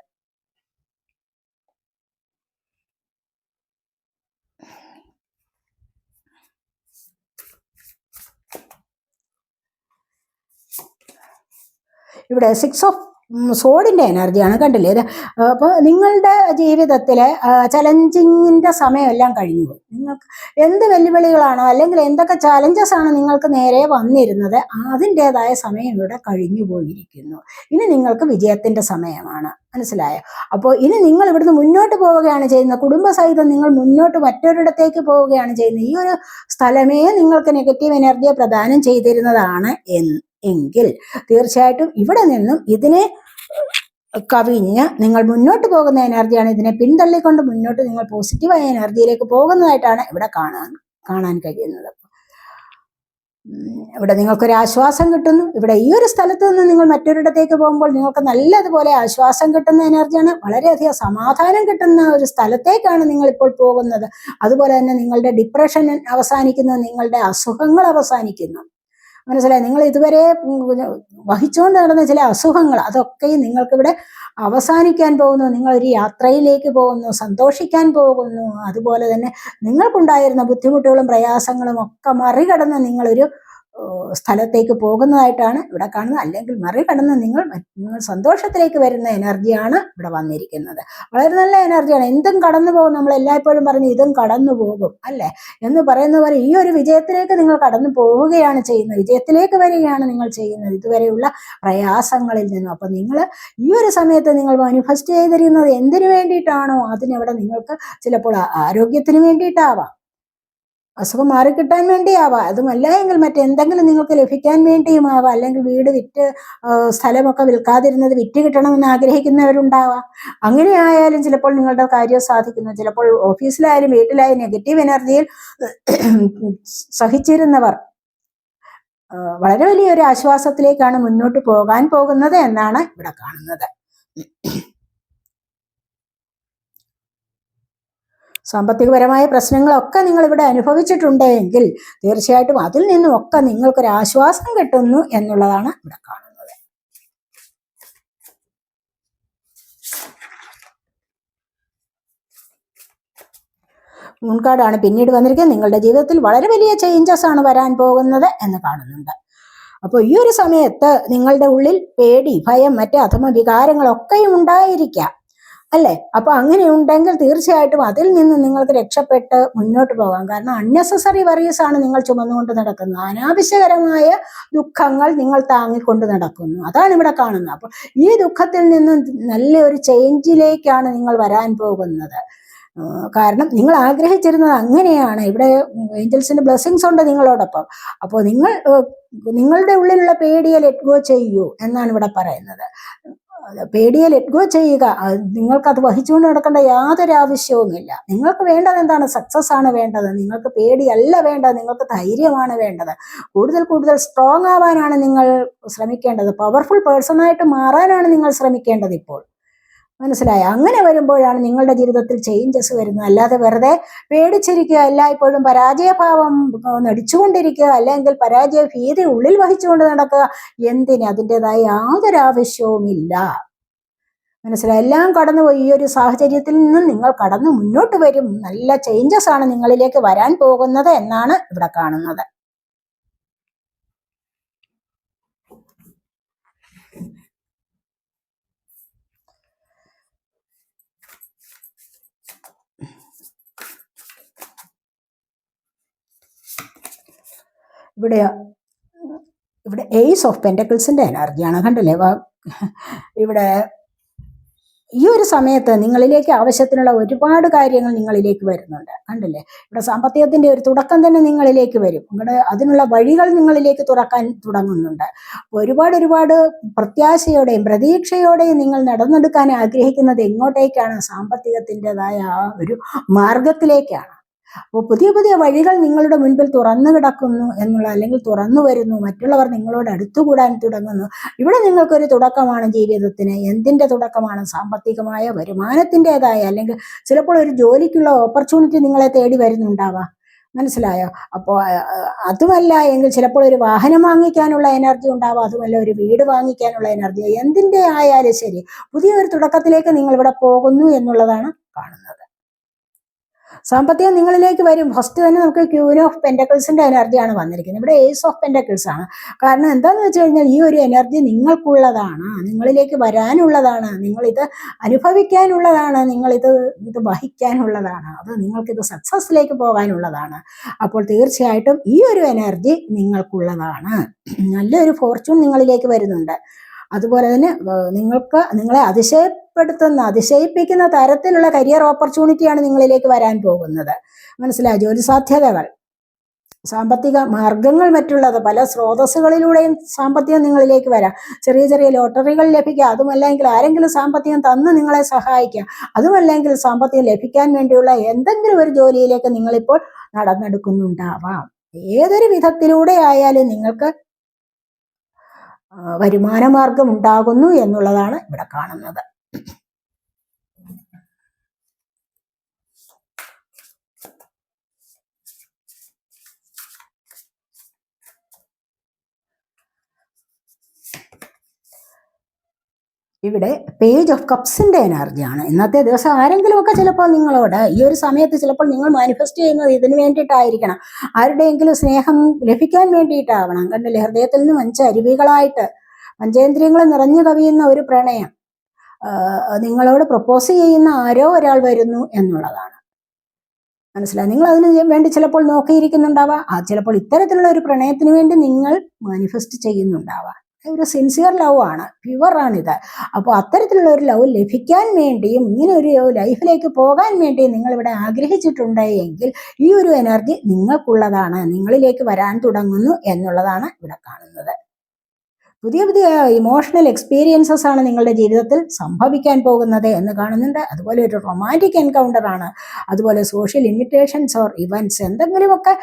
ഇവിടെ സിക്സ് ഓഫ് സോഡിന്റെ എനർജിയാണ് കണ്ടില്ലേ? ഇത് അപ്പോൾ നിങ്ങളുടെ ജീവിതത്തിലെ ചലഞ്ചിങ്ങിന്റെ സമയമെല്ലാം കഴിഞ്ഞു പോയി നിങ്ങൾക്ക് എന്ത് വെല്ലുവിളികളാണോ അല്ലെങ്കിൽ എന്തൊക്കെ ചലഞ്ചസ് ആണ് നിങ്ങൾക്ക് നേരെ വന്നിരുന്നത് അതിന്റെതായ സമയം ഇവിടെ കഴിഞ്ഞു പോയിരിക്കുന്നു ഇനി നിങ്ങൾക്ക് വിജയത്തിന്റെ സമയമാണ്. മനസ്സിലായോ? അപ്പോൾ ഇനി നിങ്ങൾ ഇവിടുന്ന് മുന്നോട്ട് പോവുകയാണ് ചെയ്യുന്നത്. കുടുംബസഹിതം നിങ്ങൾ മുന്നോട്ട് മറ്റൊരിടത്തേക്ക് പോവുകയാണ് ചെയ്യുന്നത്. ഈ ഒരു സ്ഥലമേ നിങ്ങൾക്ക് നെഗറ്റീവ് എനർജിയെ പ്രദാനം ചെയ്തിരുന്നതാണ് എന്ന്. എങ്കിൽ തീർച്ചയായിട്ടും ഇവിടെ നിന്നും ഇതിനെ കവിഞ്ഞ് നിങ്ങൾ മുന്നോട്ട് പോകുന്ന എനർജിയാണ് ഇതിനെ പിന്തള്ളിക്കൊണ്ട് മുന്നോട്ട് നിങ്ങൾ പോസിറ്റീവായ എനർജിയിലേക്ക് പോകുന്നതായിട്ടാണ് ഇവിടെ കാണാൻ കാണാൻ കഴിയുന്നത്. ഇവിടെ നിങ്ങൾക്കൊരു ആശ്വാസം കിട്ടുന്നു. ഇവിടെ ഈ ഒരു സ്ഥലത്ത് നിന്ന് നിങ്ങൾ മറ്റൊരിടത്തേക്ക് പോകുമ്പോൾ നിങ്ങൾക്ക് നല്ലതുപോലെ ആശ്വാസം കിട്ടുന്ന എനർജിയാണ്. വളരെയധികം സമാധാനം കിട്ടുന്ന ഒരു സ്ഥലത്തേക്കാണ് നിങ്ങൾ ഇപ്പോൾ പോകുന്നത്. അതുപോലെ തന്നെ നിങ്ങളുടെ ഡിപ്രഷൻ അവസാനിക്കുന്നു നിങ്ങളുടെ അസുഖങ്ങൾ അവസാനിക്കുന്നു. മനസ്സിലായി? നിങ്ങൾ ഇതുവരെ വഹിച്ചുകൊണ്ട് നടന്ന ചില അസുഖങ്ങൾ അതൊക്കെയും നിങ്ങൾക്കിവിടെ അവസാനിക്കാൻ പോകുന്നു. ഒരു യാത്രയിലേക്ക് പോകുന്നു സന്തോഷിക്കാൻ പോകുന്നു. അതുപോലെ തന്നെ നിങ്ങൾക്കുണ്ടായിരുന്ന ബുദ്ധിമുട്ടുകളും പ്രയാസങ്ങളും ഒക്കെ മറികടന്ന് നിങ്ങളൊരു സ്ഥലത്തേക്ക് പോകുന്നതായിട്ടാണ് ഇവിടെ കാണുന്നത്. അല്ലെങ്കിൽ മറികടന്ന് നിങ്ങൾ നിങ്ങൾ സന്തോഷത്തിലേക്ക് വരുന്ന എനർജിയാണ് ഇവിടെ വന്നിരിക്കുന്നത്. വളരെ നല്ല എനർജിയാണ്. എന്തും കടന്നു പോകും. നമ്മൾ എല്ലായ്പ്പോഴും പറഞ്ഞു ഇതും കടന്നു പോകും അല്ലേ? എന്ന് പറയുന്ന പോലെ ഈ ഒരു വിജയത്തിലേക്ക് നിങ്ങൾ കടന്നു പോവുകയാണ് ചെയ്യുന്നത്. വിജയത്തിലേക്ക് വരികയാണ് നിങ്ങൾ ചെയ്യുന്നത്. ഇതുവരെയുള്ള പ്രയാസങ്ങളിൽ നിന്നും. അപ്പം നിങ്ങൾ ഈ ഒരു സമയത്ത് നിങ്ങൾ മാനിഫെസ്റ്റ് ചെയ്തിരുന്നത് എന്തിനു വേണ്ടിയിട്ടാണോ? അതിനവിടെ നിങ്ങൾക്ക് ചിലപ്പോൾ ആരോഗ്യത്തിന് വേണ്ടിയിട്ടാവാം. അസുഖം മാറിക്കിട്ടാൻ വേണ്ടിയാവാം. അതുമല്ല എങ്കിൽ മറ്റെന്തെങ്കിലും നിങ്ങൾക്ക് ലഭിക്കാൻ വേണ്ടിയുമാവാം. അല്ലെങ്കിൽ വീട് വിറ്റ് സ്ഥലമൊക്കെ വിൽക്കാതിരുന്നത് വിറ്റ് കിട്ടണമെന്ന് ആഗ്രഹിക്കുന്നവരുണ്ടാവാം. അങ്ങനെ ആയാലും ചിലപ്പോൾ നിങ്ങളുടെ കാര്യം സാധിക്കുന്നു. ചിലപ്പോൾ ഓഫീസിലായാലും വീട്ടിലായാലും നെഗറ്റീവ് എനർജിയിൽ സഹിച്ചിരുന്നവർ വളരെ വലിയൊരു ആശ്വാസത്തിലേക്കാണ് മുന്നോട്ട് പോകാൻ പോകുന്നത് എന്നാണ് ഇവിടെ കാണുന്നത്. സാമ്പത്തികപരമായ പ്രശ്നങ്ങളൊക്കെ നിങ്ങളിവിടെ അനുഭവിച്ചിട്ടുണ്ടെങ്കിൽ തീർച്ചയായിട്ടും അതിൽ നിന്നും ഒക്കെ നിങ്ങൾക്കൊരു ആശ്വാസം കിട്ടുന്നു എന്നുള്ളതാണ് ഇവിടെ കാണുന്നത്. മുൻകാടാണ് പിന്നീട് വന്നിരിക്കുന്നത്. നിങ്ങളുടെ ജീവിതത്തിൽ വളരെ വലിയ ചേഞ്ചസ് ആണ് വരാൻ പോകുന്നത് എന്ന് കാണുന്നുണ്ട്. അപ്പോൾ ഈ ഒരു സമയത്ത് നിങ്ങളുടെ ഉള്ളിൽ പേടി ഭയം മറ്റ് അഥമ വികാരങ്ങളൊക്കെയും ഉണ്ടായിരിക്കാം. അല്ലേ? അപ്പൊ അങ്ങനെ ഉണ്ടെങ്കിൽ തീർച്ചയായിട്ടും അതിൽ നിന്ന് നിങ്ങൾക്ക് രക്ഷപ്പെട്ട് മുന്നോട്ട് പോകാം. കാരണം അൺനെസസറി വറീസ് ആണ് നിങ്ങൾ ചുമന്നുകൊണ്ട് നടക്കുന്നത്. അനാവശ്യകരമായ ദുഃഖങ്ങൾ നിങ്ങൾ താങ്ങിക്കൊണ്ട് നടക്കുന്നു. അതാണ് ഇവിടെ കാണുന്നത്. അപ്പൊ ഈ ദുഃഖത്തിൽ നിന്ന് നല്ലൊരു ചേഞ്ചിലേക്കാണ് നിങ്ങൾ വരാൻ പോകുന്നത്. കാരണം നിങ്ങൾ ആഗ്രഹിച്ചിരുന്നത് അങ്ങനെയാണ്. ഇവിടെ ഏഞ്ചൽസിന്റെ ബ്ലെസ്സിങ്സ് ഉണ്ട് നിങ്ങളോടൊപ്പം. അപ്പോൾ നിങ്ങൾ നിങ്ങളുടെ ഉള്ളിലുള്ള പേടിയെ ലെറ്റ് ഗോ ചെയ്യൂ എന്നാണ് ഇവിടെ പറയുന്നത്. പേടിയെ ലെറ്റ് ഗോ ചെയ്യുക. നിങ്ങൾക്ക് അത് വഹിച്ചുകൊണ്ട് നടക്കേണ്ട യാതൊരു ആവശ്യവുമില്ല. നിങ്ങൾക്ക് വേണ്ടത് എന്താണ്? സക്സസ് ആണ് വേണ്ടത്. നിങ്ങൾക്ക് പേടിയല്ല വേണ്ടത്. നിങ്ങൾക്ക് ധൈര്യമാണ് വേണ്ടത്. കൂടുതൽ കൂടുതൽ സ്ട്രോങ് ആവാനാണ് നിങ്ങൾ ശ്രമിക്കേണ്ടത്. പവർഫുൾ പേഴ്സണായിട്ട് മാറാനാണ് നിങ്ങൾ ശ്രമിക്കേണ്ടത് ഇപ്പോൾ. മനസ്സിലായോ? അങ്ങനെ വരുമ്പോഴാണ് നിങ്ങളുടെ ജീവിതത്തിൽ ചേഞ്ചസ് വരുന്നത്. അല്ലാതെ വെറുതെ പേടിച്ചിരിക്കുക എല്ലായ്പ്പോഴും പരാജയഭാവം നടിച്ചുകൊണ്ടിരിക്കുക അല്ലെങ്കിൽ പരാജയ ഭീതി ഉള്ളിൽ വഹിച്ചുകൊണ്ട് നടക്കുക എന്തിന്? അതിന്റെതായ യാതൊരു ആവശ്യവുമില്ല മനസ്സിലായി? എല്ലാം കടന്നുപോയി. ഈ ഒരു സാഹചര്യത്തിൽ നിന്ന് നിങ്ങൾ കടന്നു മുന്നോട്ട് വരും. നല്ല ചേഞ്ചസ് ആണ് നിങ്ങളിലേക്ക് വരാൻ പോകുന്നത് എന്നാണ് ഇവിടെ കാണുന്നത്. ഇവിടെ ഇവിടെ എയ്സ് ഓഫ് പെന്റക്കിൾസിന്റെ എനർജിയാണ് കണ്ടില്ലേ? ഇവിടെ ഈ ഒരു സമയത്ത് നിങ്ങളിലേക്ക് ആവശ്യത്തിനുള്ള ഒരുപാട് കാര്യങ്ങൾ നിങ്ങളിലേക്ക് വരുന്നുണ്ട്. കണ്ടില്ലേ? ഇവിടെ സാമ്പത്തികത്തിന്റെ ഒരു തുടക്കം തന്നെ നിങ്ങളിലേക്ക് വരും. നിങ്ങളുടെ അതിനുള്ള വഴികൾ നിങ്ങളിലേക്ക് തുറക്കാൻ തുടങ്ങുന്നുണ്ട്. ഒരുപാട് ഒരുപാട് പ്രത്യാശയോടെയും പ്രതീക്ഷയോടെയും നിങ്ങൾ നടന്നെടുക്കാൻ ആഗ്രഹിക്കുന്നത് എങ്ങോട്ടേക്കാണ്? സാമ്പത്തികത്തിന്റെതായ ആ ഒരു മാർഗത്തിലേക്കാണ്. അപ്പോൾ പുതിയ പുതിയ വഴികൾ നിങ്ങളുടെ മുൻപിൽ തുറന്നു കിടക്കുന്നു എന്നുള്ള അല്ലെങ്കിൽ തുറന്നു വരുന്നു മറ്റുള്ളവർ നിങ്ങളോട് അടുത്തുകൂടാൻ തുടങ്ങുന്നു. ഇവിടെ നിങ്ങൾക്കൊരു തുടക്കമാണ് ജീവിതത്തിന്. എന്തിന്റെ തുടക്കമാണ്? സാമ്പത്തികമായ വരുമാനത്തിന്റെതായ അല്ലെങ്കിൽ ചിലപ്പോൾ ഒരു ജോലിക്കുള്ള ഓപ്പർച്യൂണിറ്റി നിങ്ങളെ തേടി വരുന്നുണ്ടാവാം. മനസ്സിലായോ? അപ്പോൾ അതുമല്ല എങ്കിൽ ചിലപ്പോൾ ഒരു വാഹനം വാങ്ങിക്കാനുള്ള എനർജി ഉണ്ടാവാം അതുമല്ല ഒരു വീട് വാങ്ങിക്കാനുള്ള എനർജി എന്തിന്റെ ആയാലും ശരി പുതിയൊരു തുടക്കത്തിലേക്ക് നിങ്ങൾ ഇവിടെ പോകുന്നു എന്നുള്ളതാണ് കാണുന്നത്. സാമ്പത്തികം നിങ്ങളിലേക്ക് വരും. ഫസ്റ്റ് തന്നെ നമുക്ക് ക്യൂൻ ഓഫ് പെൻഡക്കിൾസിന്റെ എനർജിയാണ് വന്നിരിക്കുന്നത്. ഇവിടെ ഏസ് ഓഫ് പെന്റക്കിൾസ് ആണ്. കാരണം എന്താന്ന് വെച്ച് കഴിഞ്ഞാൽ ഈ ഒരു എനർജി നിങ്ങൾക്കുള്ളതാണ്. നിങ്ങളിലേക്ക് വരാനുള്ളതാണ്. നിങ്ങളിത് അനുഭവിക്കാനുള്ളതാണ്. നിങ്ങളിത് ഇത് വഹിക്കാനുള്ളതാണ്. അത് നിങ്ങൾക്കിത് സക്സസ്സിലേക്ക് പോകാനുള്ളതാണ്. അപ്പോൾ തീർച്ചയായിട്ടും ഈ ഒരു എനർജി നിങ്ങൾക്കുള്ളതാണ്. നല്ലൊരു ഫോർച്യൂൺ നിങ്ങളിലേക്ക് വരുന്നുണ്ട്. അതുപോലെ തന്നെ നിങ്ങൾക്ക് നിങ്ങളെ അതിശയപ്പെടുത്തുന്ന അതിശയിപ്പിക്കുന്ന തരത്തിലുള്ള കരിയർ ഓപ്പർച്യൂണിറ്റിയാണ് നിങ്ങളിലേക്ക് വരാൻ പോകുന്നത്. മനസ്സിലായ? ജോലി സാധ്യതകൾ സാമ്പത്തിക മാർഗങ്ങൾ മറ്റുള്ളത് പല സ്രോതസ്സുകളിലൂടെയും സാമ്പത്തികം നിങ്ങളിലേക്ക് വരാം. ചെറിയ ചെറിയ ലോട്ടറികൾ ലഭിക്കുക അതുമല്ലെങ്കിൽ ആരെങ്കിലും സാമ്പത്തികം തന്ന് നിങ്ങളെ സഹായിക്കുക അതുമല്ലെങ്കിൽ സാമ്പത്തികം ലഭിക്കാൻ വേണ്ടിയുള്ള എന്തെങ്കിലും ഒരു ജോലിയിലേക്ക് നിങ്ങളിപ്പോൾ നടന്നെടുക്കുന്നുണ്ടാവാം. ഏതൊരു വിധത്തിലൂടെ ആയാലും നിങ്ങൾക്ക് ആ, വരുമാന മാർഗം ഉണ്ടാകുന്നു എന്നുള്ളതാണ് ഇവിടെ കാണുന്നത്. ഇവിടെ പേജ് ഓഫ് കപ്സിന്റെ എനർജിയാണ് ഇന്നത്തെ ദിവസം ആരെങ്കിലും ഒക്കെ ചിലപ്പോൾ നിങ്ങളോട് ഈ ഒരു സമയത്ത് ചിലപ്പോൾ നിങ്ങൾ മാനിഫെസ്റ്റ് ചെയ്യുന്നത് ഇതിന് വേണ്ടിയിട്ടായിരിക്കണം. ആരുടെയെങ്കിലും സ്നേഹം ലഭിക്കാൻ വേണ്ടിയിട്ടാവണം. കണ്ടില്ലേ? ഹൃദയത്തിൽ നിന്ന് മഞ്ച അരുവികളായിട്ട് പഞ്ചേന്ദ്രിയങ്ങൾ നിറഞ്ഞു കവിയുന്ന ഒരു പ്രണയം. നിങ്ങളോട് പ്രപ്പോസ് ചെയ്യുന്ന ആരോ ഒരാൾ വരുന്നു എന്നുള്ളതാണ്. മനസ്സിലായി? നിങ്ങൾ അതിന് വേണ്ടി ചിലപ്പോൾ നോക്കിയിരിക്കുന്നുണ്ടാവാം. ആ ചിലപ്പോൾ ഇത്തരത്തിലുള്ള ഒരു പ്രണയത്തിന് വേണ്ടി നിങ്ങൾ മാനിഫെസ്റ്റ് ചെയ്യുന്നുണ്ടാവാം. ഒരു സിൻസിയർ ലവ് ആണ്. പ്യുവർ ആണിത്. അപ്പോൾ അത്തരത്തിലുള്ള ഒരു ലവ് ലഭിക്കാൻ വേണ്ടിയും ഇങ്ങനെ ഒരു ലൈഫിലേക്ക് പോകാൻ വേണ്ടിയും നിങ്ങൾ ഇവിടെ ആഗ്രഹിച്ചിട്ടുണ്ട് എങ്കിൽ ഈ ഒരു എനർജി നിങ്ങൾക്കുള്ളതാണ്. നിങ്ങളിലേക്ക് വരാൻ തുടങ്ങുന്നു എന്നുള്ളതാണ് ഇവിടെ കാണുന്നത്. പുതിയ പുതിയ ഇമോഷണൽ എക്സ്പീരിയൻസസ് ആണ് നിങ്ങളുടെ ജീവിതത്തിൽ സംഭവിക്കാൻ പോകുന്നത് എന്ന് കാണുന്നുണ്ട്. അതുപോലെ ഒരു റൊമാന്റിക് എൻകൗണ്ടർ ആണ്. അതുപോലെ സോഷ്യൽ ഇൻവിറ്റേഷൻസ് ഓർ ഇവന്റ്സ് എന്തെങ്കിലുമൊക്കെ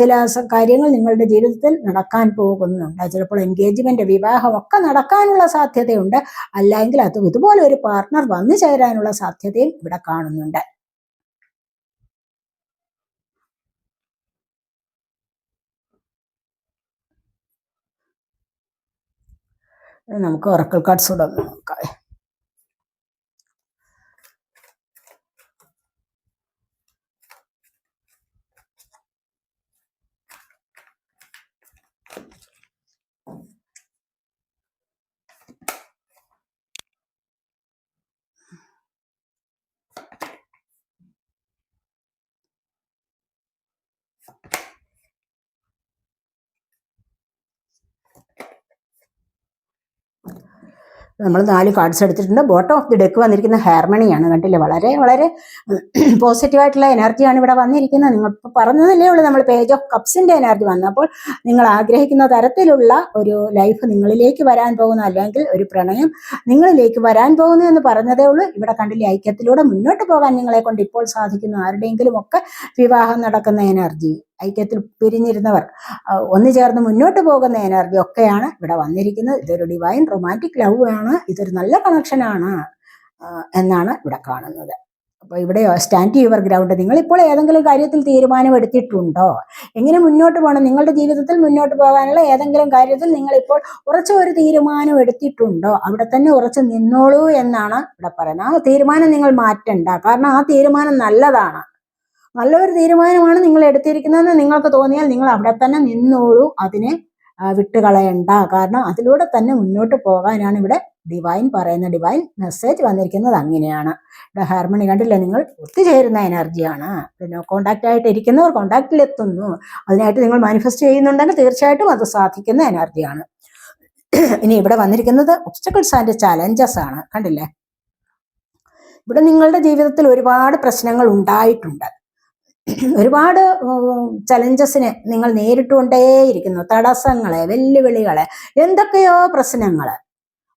ചില കാര്യങ്ങൾ നിങ്ങളുടെ ജീവിതത്തിൽ നടക്കാൻ പോകുന്നുണ്ട്. ചിലപ്പോൾ എൻഗേജ്മെന്റ് വിവാഹം ഒക്കെ നടക്കാനുള്ള സാധ്യതയുണ്ട്. അല്ലെങ്കിൽ അത് ഇതുപോലെ ഒരു പാർട്ട്ണർ വന്നു ചേരാനുള്ള സാധ്യതയും ഇവിടെ കാണുന്നുണ്ട്. നമുക്ക് ഒറക്കൽ കാർഡ്സ് കൂടെ നോക്കാം. നമ്മൾ നാല് കാർഡ്സ് എടുത്തിട്ടുണ്ട്. ബോട്ടം ഓഫ് ദി ഡെക്ക് വന്നിരിക്കുന്ന ഹാർമണിയാണ്. കണ്ടില്ലേ? വളരെ വളരെ പോസിറ്റീവായിട്ടുള്ള എനർജിയാണ് ഇവിടെ വന്നിരിക്കുന്നത്. നിങ്ങൾ ഇപ്പോൾ പറഞ്ഞതല്ലേ ഉള്ളൂ നമ്മൾ പേജ് ഓഫ് കപ്സിന്റെ എനർജി വന്നപ്പോൾ നിങ്ങൾ ആഗ്രഹിക്കുന്ന തരത്തിലുള്ള ഒരു ലൈഫ് നിങ്ങളിലേക്ക് വരാൻ പോകുന്ന അല്ലെങ്കിൽ ഒരു പ്രണയം നിങ്ങളിലേക്ക് വരാൻ പോകുന്നു എന്ന് പറഞ്ഞതേ ഉള്ളൂ. ഇവിടെ കണ്ടില്ലേ? ഐക്യത്തിലൂടെ മുന്നോട്ട് പോകാൻ നിങ്ങളെ കൊണ്ട് ഇപ്പോൾ സാധിക്കുന്ന. ആരുടെയെങ്കിലും ഒക്കെ വിവാഹം നടക്കുന്ന എനർജി ഐക്യത്തിൽ പിരിഞ്ഞിരുന്നവർ. ഒന്നു ചേർന്ന് മുന്നോട്ട് പോകുന്ന എനർജി ഒക്കെയാണ് ഇവിടെ വന്നിരിക്കുന്നത്. ഇതൊരു ഡിവൈൻ റൊമാന്റിക് ലവ് ആണ്. ഇതൊരു നല്ല കണക്ഷനാണ് എന്നാണ് ഇവിടെ കാണുന്നത്. അപ്പോൾ ഇവിടെ സ്റ്റാൻഡ് യുവർ ഗ്രൗണ്ട് നിങ്ങൾ ഇപ്പോൾ ഏതെങ്കിലും കാര്യത്തിൽ തീരുമാനം എടുത്തിട്ടുണ്ടോ? എങ്ങനെ മുന്നോട്ട് പോകണം? നിങ്ങളുടെ ജീവിതത്തിൽ മുന്നോട്ട് പോകാനുള്ള ഏതെങ്കിലും കാര്യത്തിൽ നിങ്ങൾ ഇപ്പോൾ ഉറച്ച ഒരു തീരുമാനം എടുത്തിട്ടുണ്ടോ? അവിടെ തന്നെ ഉറച്ചു നിന്നോളൂ എന്നാണ് ഇവിടെ പറയുന്നത്. ആ തീരുമാനം നിങ്ങൾ മാറ്റണ്ട. കാരണം ആ തീരുമാനം നല്ലതാണ്. നല്ലൊരു തീരുമാനമാണ് നിങ്ങൾ എടുത്തിരിക്കുന്നതെന്ന് നിങ്ങൾക്ക് തോന്നിയാൽ നിങ്ങൾ അവിടെ തന്നെ നിന്നോളൂ. അതിനെ വിട്ടുകളയണ്ട. കാരണം അതിലൂടെ തന്നെ മുന്നോട്ട് പോകാനാണ് ഇവിടെ ഡിവൈൻ പറയുന്ന ഡിവൈൻ മെസ്സേജ് വന്നിരിക്കുന്നത് അങ്ങനെയാണ്. ഇവിടെ ഹാർമണി കണ്ടില്ലേ? നിങ്ങൾ ഒത്തുചേരുന്ന എനർജിയാണ്. പിന്നെ കോണ്ടാക്റ്റ് ആയിട്ട് ഇരിക്കുന്നവർ കോണ്ടാക്റ്റിൽ എത്തുന്നു. അതിനായിട്ട് നിങ്ങൾ മാനിഫെസ്റ്റ് ചെയ്യുന്നുണ്ടെങ്കിൽ തീർച്ചയായിട്ടും അത് സാധിക്കുന്ന എനർജിയാണ്. ഇനി ഇവിടെ വന്നിരിക്കുന്നത് ഒബ്സ്റ്റക്കിൾസ് ആൻഡ് ചലഞ്ചസ് ആണ്. കണ്ടില്ലേ? ഇവിടെ നിങ്ങളുടെ ജീവിതത്തിൽ ഒരുപാട് പ്രശ്നങ്ങൾ ഉണ്ടായിട്ടുണ്ട്. ഒരുപാട് ചലഞ്ചസിനെ നിങ്ങൾ നേരിട്ടുകൊണ്ടേയിരിക്കുന്നു. തടസ്സങ്ങളെ വെല്ലുവിളികളെ എന്തൊക്കെയോ പ്രശ്നങ്ങൾ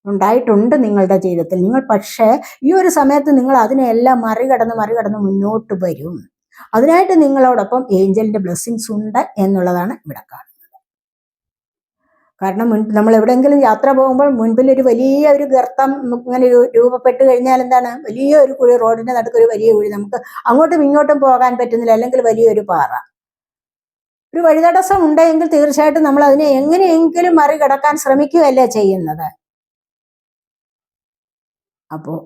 ഉണ്ടായിട്ടുണ്ട് നിങ്ങളുടെ ജീവിതത്തിൽ. നിങ്ങൾ പക്ഷേ ഈ ഒരു സമയത്ത് നിങ്ങൾ അതിനെയെല്ലാം മറികടന്ന് മറികടന്ന് മുന്നോട്ട് വരും. അതിനായിട്ട് നിങ്ങളോടൊപ്പം ഏഞ്ചലിന്റെ ബ്ലെസ്സിങ്സ് ഉണ്ട് എന്നുള്ളതാണ് ഇവിടെ കാണുന്നത്. കാരണം മുൻ നമ്മൾ എവിടെയെങ്കിലും യാത്ര പോകുമ്പോൾ മുൻപിൽ ഒരു വലിയ ഒരു ഗർത്തം ഇങ്ങനെ രൂപപ്പെട്ട് കഴിഞ്ഞാൽ എന്താണ്? വലിയ ഒരു കുഴി റോഡിന്റെ നടുക്ക് ഒരു വലിയ കുഴി നമുക്ക് അങ്ങോട്ടും ഇങ്ങോട്ടും പോകാൻ പറ്റുന്നില്ല അല്ലെങ്കിൽ വലിയൊരു പാറ. ഒരു വഴിതടസ്സം ഉണ്ടെങ്കിൽ തീർച്ചയായിട്ടും നമ്മൾ അതിനെ എങ്ങനെയെങ്കിലും മറികടക്കാൻ ശ്രമിക്കുകയല്ലേ ചെയ്യുന്നത്? അപ്പോൾ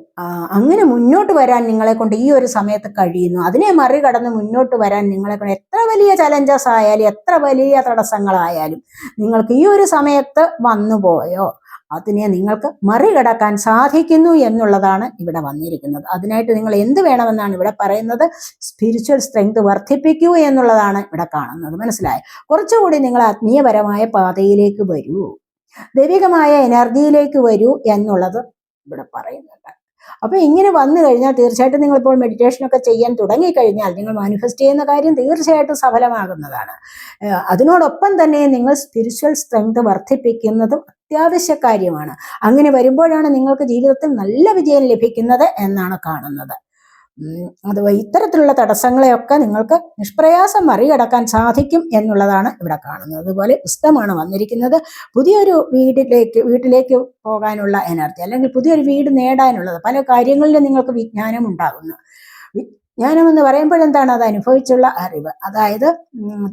അങ്ങനെ മുന്നോട്ട് വരാൻ നിങ്ങളെ കൊണ്ട് ഈ ഒരു സമയത്ത് കഴിയുന്നു. അതിനെ മറികടന്ന് മുന്നോട്ട് വരാൻ നിങ്ങളെ കൊണ്ട് എത്ര വലിയ ചലഞ്ചസ് ആയാലും എത്ര വലിയ തടസ്സങ്ങളായാലും നിങ്ങൾക്ക് ഈ ഒരു സമയത്ത് വന്നുപോയോ അതിനെ നിങ്ങൾക്ക് മറികടക്കാൻ സാധിക്കുന്നു എന്നുള്ളതാണ് ഇവിടെ വന്നിരിക്കുന്നത്. അതിനായിട്ട് നിങ്ങൾ എന്ത് വേണമെന്നാണ് ഇവിടെ പറയുന്നത്? സ്പിരിച്വൽ സ്ട്രെങ്ത് വർദ്ധിപ്പിക്കൂ എന്നുള്ളതാണ് ഇവിടെ കാണുന്നത്. മനസ്സിലായ? കുറച്ചുകൂടി നിങ്ങൾ ആത്മീയപരമായ പാതയിലേക്ക് വരൂ. ദൈവികമായ എനർജിയിലേക്ക് വരൂ എന്നുള്ളത് ഇവിടെ പറയുന്നുണ്ട്. അപ്പൊ ഇങ്ങനെ വന്നു കഴിഞ്ഞാൽ തീർച്ചയായിട്ടും നിങ്ങൾ ഇപ്പോൾ മെഡിറ്റേഷൻ ഒക്കെ ചെയ്യാൻ തുടങ്ങി കഴിഞ്ഞാൽ നിങ്ങൾ മാനിഫെസ്റ്റ് ചെയ്യുന്ന കാര്യം തീർച്ചയായിട്ടും സഫലമാകുന്നതാണ്. അതിനോടൊപ്പം തന്നെ നിങ്ങൾ സ്പിരിച്വൽ സ്ട്രെങ്ത് വർദ്ധിപ്പിക്കുന്നതും അത്യാവശ്യ കാര്യമാണ്. അങ്ങനെ വരുമ്പോഴാണ് നിങ്ങൾക്ക് ജീവിതത്തിൽ നല്ല വിജയം ലഭിക്കുന്നത് എന്നാണ് കാണുന്നത്. അഥവാ ഇത്തരത്തിലുള്ള തടസ്സങ്ങളെയൊക്കെ നിങ്ങൾക്ക് നിഷ്പ്രയാസം മറികടക്കാൻ സാധിക്കും എന്നുള്ളതാണ് ഇവിടെ കാണുന്നത്. അതുപോലെ ഇഷ്ടമാണ് വന്നിരിക്കുന്നത്. പുതിയൊരു വീട്ടിലേക്ക് വീട്ടിലേക്ക് പോകാനുള്ള എനർജി അല്ലെങ്കിൽ പുതിയൊരു വീട് നേടാനുള്ളത് പല കാര്യങ്ങളിലും നിങ്ങൾക്ക് വിജ്ഞാനം ഉണ്ടാകുന്നു. വിജ്ഞാനം എന്ന് പറയുമ്പോഴെന്താണ് അത് അനുഭവിച്ചുള്ള അറിവ്. അതായത്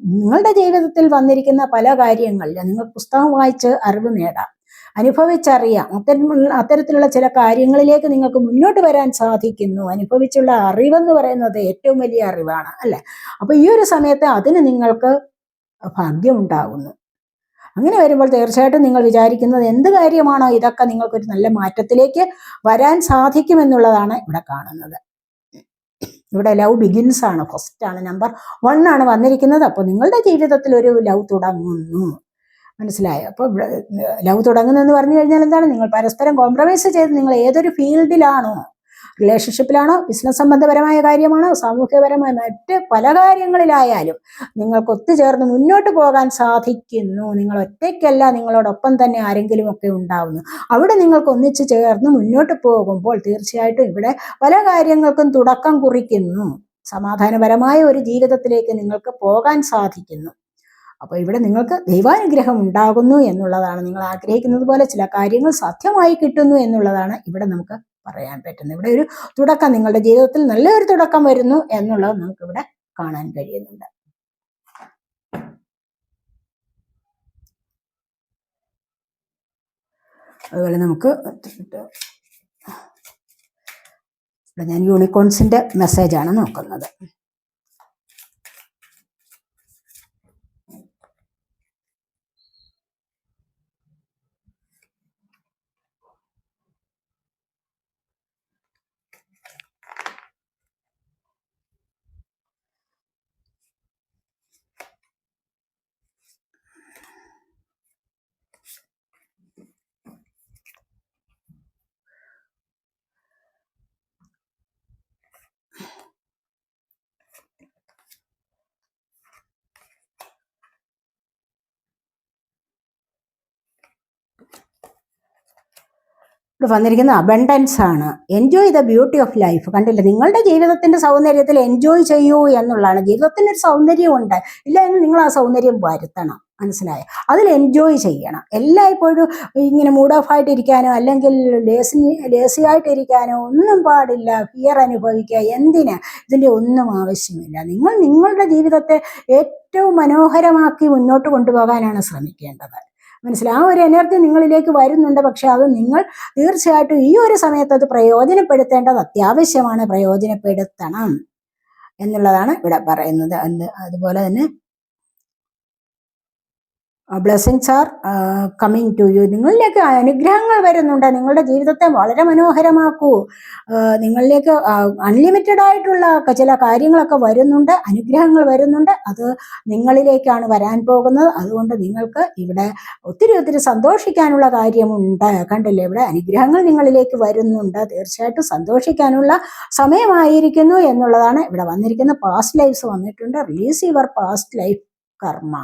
നിങ്ങളുടെ ജീവിതത്തിൽ വന്നിരിക്കുന്ന പല കാര്യങ്ങളിലും നിങ്ങൾ പുസ്തകം വായിച്ച് അറിവ് നേടാം. അനുഭവിച്ചറിയാം. അത്തരം അത്തരത്തിലുള്ള ചില കാര്യങ്ങളിലേക്ക് നിങ്ങൾക്ക് മുന്നോട്ട് വരാൻ സാധിക്കുന്നു. അനുഭവിച്ചുള്ള അറിവെന്ന് പറയുന്നത് ഏറ്റവും വലിയ അറിവാണ് അല്ലെ? അപ്പൊ ഈ ഒരു സമയത്ത് അതിന് നിങ്ങൾക്ക് ഭാഗ്യം ഉണ്ടാകുന്നു അങ്ങനെ വരുമ്പോൾ തീർച്ചയായിട്ടും നിങ്ങൾ വിചാരിക്കുന്നത് എന്ത് കാര്യമാണോ ഇതൊക്കെ നിങ്ങൾക്കൊരു നല്ല മാറ്റത്തിലേക്ക് വരാൻ സാധിക്കുമെന്നുള്ളതാണ് ഇവിടെ കാണുന്നത്. ഇവിടെ ലവ് ബിഗിൻസ് ആണ്. ഫസ്റ്റ് ആണ് നമ്പർ വൺ ആണ് വന്നിരിക്കുന്നത്. അപ്പോൾ നിങ്ങളുടെ ജീവിതത്തിൽ ഒരു ലവ് തുടങ്ങുന്നു. മനസ്സിലായോ? അപ്പോൾ ലവ് തുടങ്ങുന്നതെന്ന് പറഞ്ഞു കഴിഞ്ഞാൽ എന്താണ്? നിങ്ങൾ പരസ്പരം കോംപ്രമൈസ് ചെയ്ത് നിങ്ങൾ ഏതൊരു ഫീൽഡിലാണോ റിലേഷൻഷിപ്പിലാണോ ബിസിനസ് സംബന്ധപരമായ കാര്യമാണോ സാമൂഹ്യപരമായ മറ്റ് പല കാര്യങ്ങളിലായാലും നിങ്ങൾക്ക് ഒത്തുചേർന്ന് മുന്നോട്ട് പോകാൻ സാധിക്കുന്നു. നിങ്ങൾ ഒറ്റയ്ക്കല്ല നിങ്ങളോടൊപ്പം തന്നെ ആരെങ്കിലും ഒക്കെ ഉണ്ടാവുന്നു. അവിടെ നിങ്ങൾക്ക് ഒന്നിച്ചു ചേർന്ന് മുന്നോട്ട് പോകുമ്പോൾ തീർച്ചയായിട്ടും ഇവിടെ പല കാര്യങ്ങൾക്കും തുടക്കം കുറിക്കുന്നു. സമാധാനപരമായ ഒരു ജീവിതത്തിലേക്ക് നിങ്ങൾക്ക് പോകാൻ സാധിക്കുന്നു. അപ്പോൾ ഇവിടെ നിങ്ങൾക്ക് ദൈവാനുഗ്രഹം ഉണ്ടാകുന്നു എന്നുള്ളതാണ്. നിങ്ങൾ ആഗ്രഹിക്കുന്നത് പോലെ ചില കാര്യങ്ങൾ സാധ്യമായി കിട്ടുന്നു എന്നുള്ളതാണ് ഇവിടെ നമുക്ക് പറയാൻ പറ്റുന്നത്. ഇവിടെ ഒരു തുടക്കം നിങ്ങളുടെ ജീവിതത്തിൽ നല്ലൊരു തുടക്കം വരുന്നു എന്നുള്ളത് നമുക്ക് ഇവിടെ കാണാൻ കഴിയുന്നുണ്ട്. അതുപോലെ നമുക്ക് ഇവിടെ ഞാൻ യൂണിക്കോൺസിന്റെ മെസ്സേജാണ് നോക്കുന്നത്. ഇവിടെ വന്നിരിക്കുന്ന അബണ്ടൻസ് ആണ്. Enjoy the beauty of life കണ്ടില്ല? നിങ്ങളുടെ ജീവിതത്തിന്റെ സൗന്ദര്യത്തിൽ എൻജോയ് ചെയ്യൂ എന്നുള്ളതാണ്. ജീവിതത്തിന് ഒരു സൗന്ദര്യമുണ്ട്. എന്ന് നിങ്ങൾ ആ സൗന്ദര്യം വരുത്തണം. മനസ്സിലായ? അതിൽ എൻജോയ് ചെയ്യണം. എല്ലായ്പ്പോഴും ഇങ്ങനെ മൂഡ് ഓഫ് ആയിട്ടിരിക്കാനോ അല്ലെങ്കിൽ ലേസി ലേസി ആയിട്ടിരിക്കാനോ ഒന്നും പാടില്ല. ഫിയർ അനുഭവിക്കുക എന്തിന്? ഇതിന്റെ ഒന്നും ആവശ്യമില്ല. നിങ്ങൾ നിങ്ങളുടെ ജീവിതത്തെ ഏറ്റവും മനോഹരമാക്കി മുന്നോട്ട് കൊണ്ടുപോകാനാണ് ശ്രമിക്കേണ്ടത്. മനസ്സിലായി? ആ ഒരു എനർജി നിങ്ങളിലേക്ക് വരുന്നുണ്ട്. പക്ഷെ അത് നിങ്ങൾ തീർച്ചയായിട്ടും ഈ ഒരു സമയത്ത് അത് പ്രയോജനപ്പെടുത്തേണ്ടത് അത്യാവശ്യമാണ്. പ്രയോജനപ്പെടുത്തണം എന്നുള്ളതാണ് ഇവിടെ പറയുന്നത്. അത് അതുപോലെ തന്നെ blessings are coming to you നിങ്ങളിലേക്ക് അനുഗ്രഹങ്ങൾ വരുന്നുണ്ട്. നിങ്ങളുടെ ജീവിതത്തെ വളരെ മനോഹരമാക്കൂ. നിങ്ങളിലേക്ക് അൺലിമിറ്റഡ് ആയിട്ടുള്ള ചില കാര്യങ്ങളൊക്കെ വരുന്നുണ്ട്. അനുഗ്രഹങ്ങൾ വരുന്നുണ്ട്. അത് നിങ്ങളിലേക്കാണ് വരാൻ പോകുന്നത്. അതുകൊണ്ട് നിങ്ങൾക്ക് ഇവിടെ ഒത്തിരി ഒത്തിരി സന്തോഷിക്കാനുള്ള കാര്യമുണ്ട്. കണ്ടില്ലേ? ഇവിടെ അനുഗ്രഹങ്ങൾ നിങ്ങളിലേക്ക് വരുന്നുണ്ട്. തീർച്ചയായിട്ടും സന്തോഷിക്കാനുള്ള സമയമായിരിക്കുന്നു എന്നുള്ളതാണ് ഇവിടെ വന്നിരിക്കുന്ന പാസ്റ്റ് ലൈഫ്സ് വന്നിട്ടുണ്ട്. Release your past life karma.